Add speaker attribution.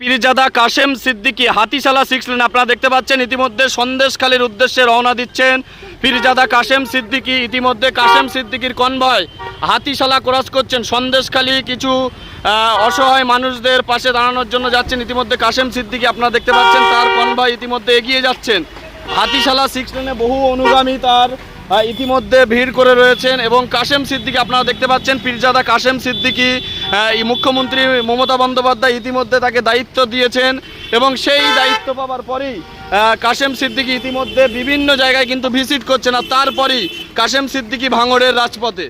Speaker 1: Pirzada Kashem Siddiqui Hatishala six lane আপনারা দেখতে পাচ্ছেন, ইতিমধ্যে সন্দেশখালীর উদ্দেশ্যে রওনা দিচ্ছেন পীরজাদা কাশেম সিদ্দিকী। ইতিমধ্যে কাশেম সিদ্দিকির কনভয় হাতিশালা ক্রস করছেন। সন্দেশখালী কিছু অসহায় মানুষদের পাশে দাঁড়ানোর জন্য যাচ্ছেন। ইতিমধ্যে কাশেম সিদ্দিকী আপনারা দেখতে পাচ্ছেন, তার কনভয় ইতিমধ্যে এগিয়ে যাচ্ছেন। হাতিশালা সিক্স লেনে বহু অনুগামী তার ইতিমধ্যে ভিড় করে রয়েছেন এবং কাশেম সিদ্দিকি, আপনারা দেখতে পাচ্ছেন, পীরজাদা কাশেম সিদ্দিকি মুখ্যমন্ত্রী মমতা বন্দ্যোপাধ্যায় ইতিমধ্যে তাকে দায়িত্ব দিয়েছেন এবং সেই দায়িত্ব পাওয়ার পরেই কাশেম সিদ্দিকি ইতিমধ্যে বিভিন্ন জায়গায় কিন্তু ভিজিট করছে না তারপরই কাশেম সিদ্দিকি ভাঙড়ের রাজপথে।